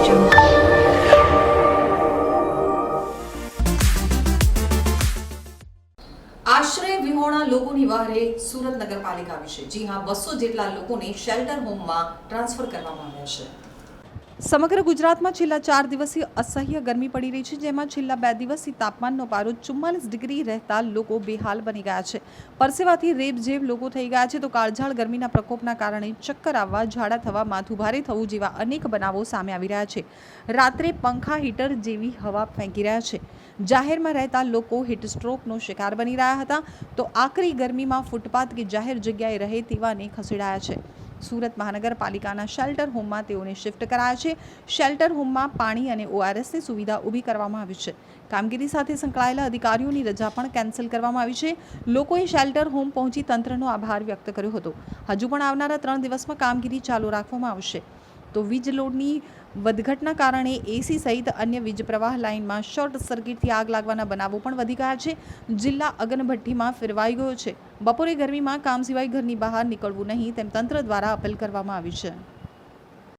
આશ્રય આશરે વિહોણા લોકોની વારે સુરત નગરપાલિકા વિશે. જી હા, બસો જેટલા લોકોને શેલ્ટર હોમમાં ટ્રાન્સફર કરવામાં આવ્યા છે. સમગ્ર ગુજરાતમાં છેલ્લા ચાર દિવસથી અસહ્ય ગરમી પડી રહી છે, જેમાં છેલ્લા બે દિવસથી તાપમાનનો પારો ચુમ્માલીસ ડિગ્રી રહેતા લોકો બેહાલ બની ગયા છે. પરસેવાથી રેબઝેબ લોકો થઈ ગયા છે, તો કાળઝાળ ગરમીના પ્રકોપના કારણે ચક્કર આવવા, ઝાડા થવા, માથું ભારે થવું જેવા અનેક બનાવો સામે આવી રહ્યા છે. રાત્રે પંખા, હીટર જેવી હવા ફેંકી રહ્યા છે. જાહેરમાં રહેતા લોકો હીટ સ્ટ્રોકનો શિકાર બની રહ્યા હતા, તો આકરી ગરમીમાં ફૂટપાથ કે જાહેર જગ્યાએ રહે તેવાને ખસેડાયા છે. સુરત મહાનગરપાલિકાના શેલ્ટર હોમમાં તેઓને શિફ્ટ કરાયા છે. શેલ્ટર હોમમાં પાણી અને ઓઆરએસની સુવિધા ઊભી કરવામાં આવી છે. કામગીરી સાથે સંકળાયેલા અધિકારીઓની રજા પણ કેન્સલ કરવામાં આવી છે. લોકોએ શેલ્ટર હોમ પહોંચી તંત્રનો આભાર વ્યક્ત કર્યો હતો. હજુ પણ આવનારા ત્રણ દિવસમાં કામગીરી ચાલુ રાખવામાં આવશે. તો વીજ લોડની વધઘટના કારણે એસી સહિત અન્ય વીજ પ્રવાહ લાઇનમાં શોર્ટ સર્કિટથી આગ લાગવાના બનાવો પણ વધી ગયા છે. જિલ્લા અગનભઠ્ઠીમાં ફેરવાઈ ગયો છે. બપોરે ગરમીમાં કામ સિવાય ઘરની બહાર નીકળવું નહીં તેમ તંત્ર દ્વારા અપીલ કરવામાં આવી છે.